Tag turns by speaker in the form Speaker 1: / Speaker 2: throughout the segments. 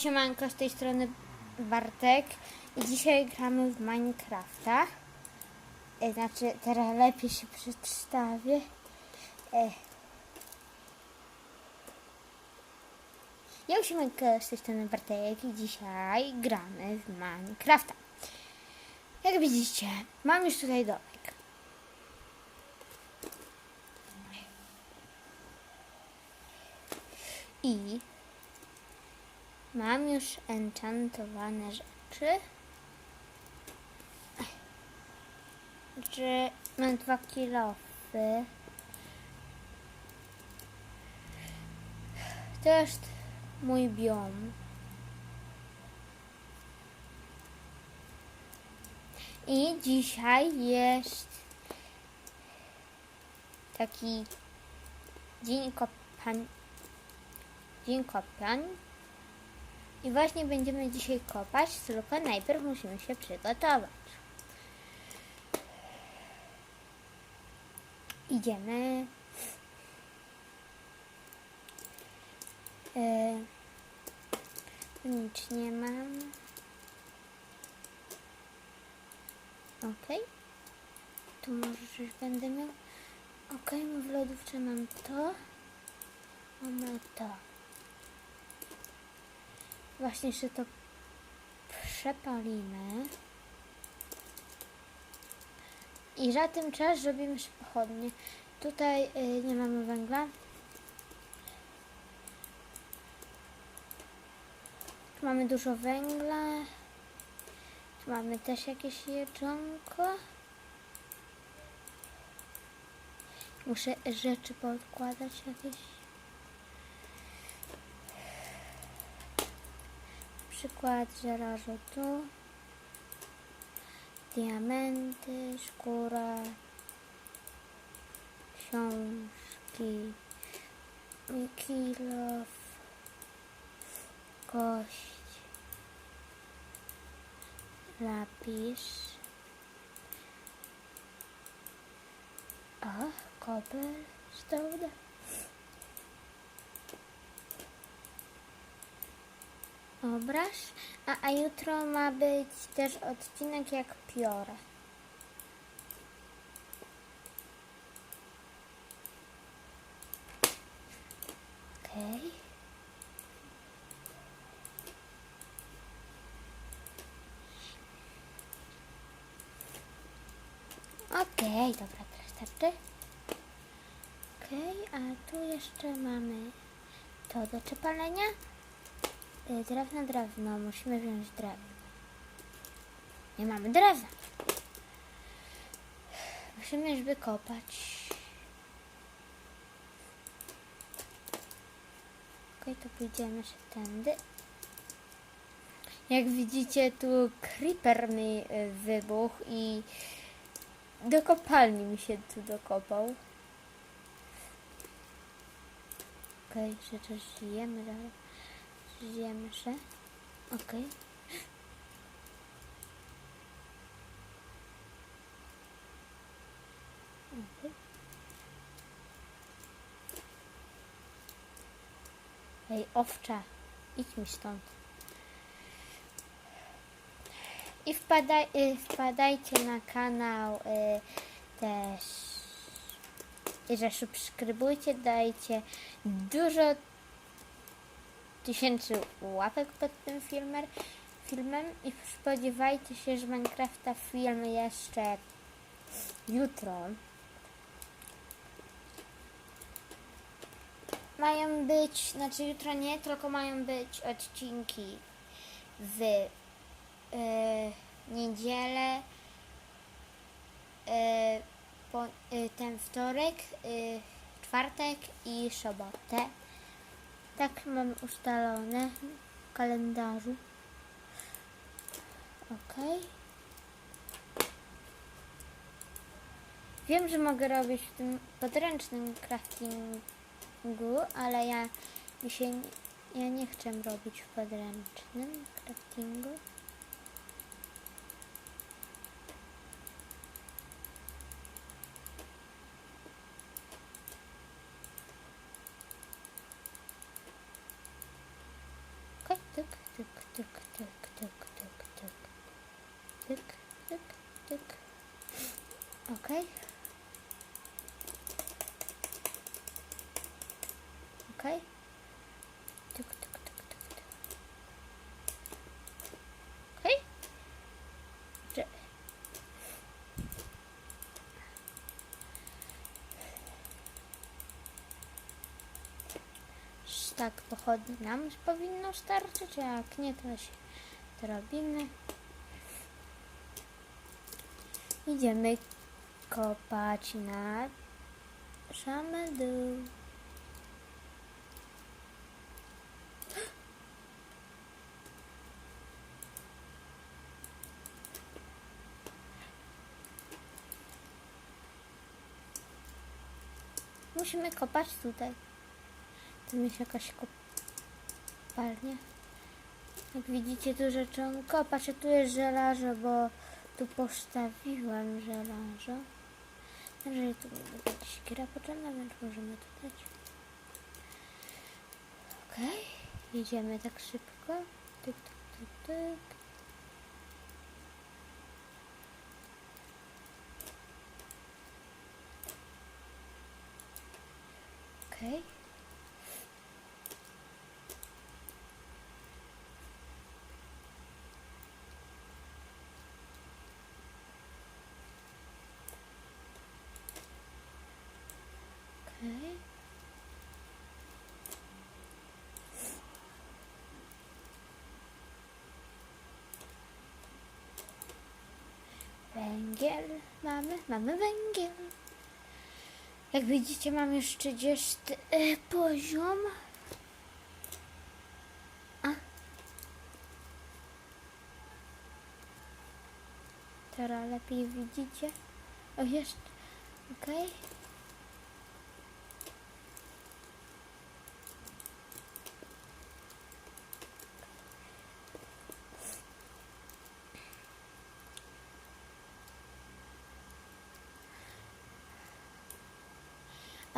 Speaker 1: Siemanko, z tej strony Bartek i dzisiaj gramy w Minecrafta. E, znaczy, teraz lepiej się przedstawię. E. Ja Siemanko, z tej strony Bartek i dzisiaj gramy w Minecrafta. Jak widzicie, mam już tutaj domek. I Mam już enchantowane rzeczy. Że mam dwa kilofy. To jest mój biom. I dzisiaj jest taki dzień kopań. Dzień kopań. I właśnie będziemy dzisiaj kopać, tylko najpierw musimy się przygotować. Idziemy. E, nic nie mam. Ok. Tu może coś będę miał. Ok, w lodówce mam to. Mamy to. Właśnie jeszcze to przepalimy. I za tym czas zrobimy pochodnie. Tutaj y, nie mamy węgla. Tu mamy dużo węgla. Tu mamy też jakieś jedzonko. Muszę rzeczy podkładać jakieś. Przykład żelazo tu, diamenty, skóra, książki, kilof, kość, lapis, o, kobel, stone. Obraz, a, a jutro ma być też odcinek jak piora. Okej. Okej, dobra, teraz starczy. Okej, a tu jeszcze mamy to do przepalenia. Y, Drewno, drewno. Musimy wziąć drewno. Nie mamy drewna. Musimy już wykopać. Okej, to pójdziemy się tędy. Jak widzicie, tu creeper mi y, wybuchł i do kopalni mi się tu dokopał. Okej, że coś zjemy dalej. Zjemy się. Okej. Okej. Ej, owcza, idź mi stąd. I wpadaj, y, wpadajcie na kanał y, też. I że dajcie dużo tysięcy łapek pod tym filmem, filmem i spodziewajcie się, że Minecrafta film jeszcze jutro. Mają być, znaczy jutro nie, tylko mają być odcinki w e, niedzielę, e, po, e, ten wtorek, czwartek i sobotę. Tak mam ustalone w kalendarzu. Ok. Wiem, że mogę robić w tym podręcznym craftingu, ale ja się ja nie chcę robić w podręcznym craftingu. Tak pochodni nam powinno starczyć, a jak nie, to się to robimy. Idziemy kopać na same dół. Musimy kopać tutaj. Tu jest jakaś kopalnia. Jak widzicie, tu rzeczą kopać, a tu jest żelazo, bo tu postawiłam żelazo. Jeżeli tu będzie jakaś siekiera potrzebna, więc możemy to dać. Okej, jedziemy tak szybko. Tyk, tyk, tyk, tyk. Okej. Okej. Węgiel mamy, mamy węgiel. Jak widzicie, mam już 30 e, poziom. A. Teraz lepiej widzicie. O, jeszcze. Okej.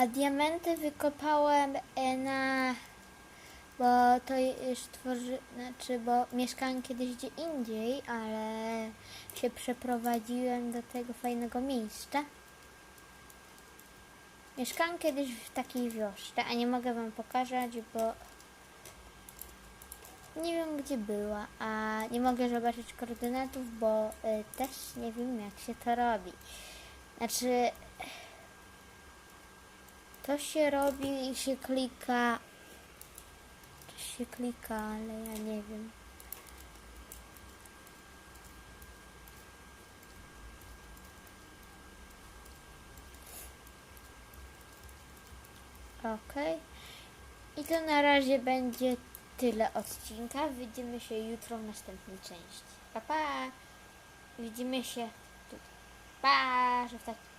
Speaker 1: A diamenty wykopałem e, na. Bo to już tworzy. Znaczy, bo mieszkałem kiedyś gdzie indziej, ale się przeprowadziłem do tego fajnego miejsca. Mieszkałem kiedyś w takiej wiosce, a nie mogę wam pokazać, bo nie wiem gdzie była, a nie mogę zobaczyć koordynatów, bo y, też nie wiem jak się to robi. Znaczy, to się robi i się klika. To się klika, ale ja nie wiem. Okej. I to na razie będzie tyle odcinka. Widzimy się jutro w następnej części. Pa, pa! Widzimy się tutaj. Pa! Że tak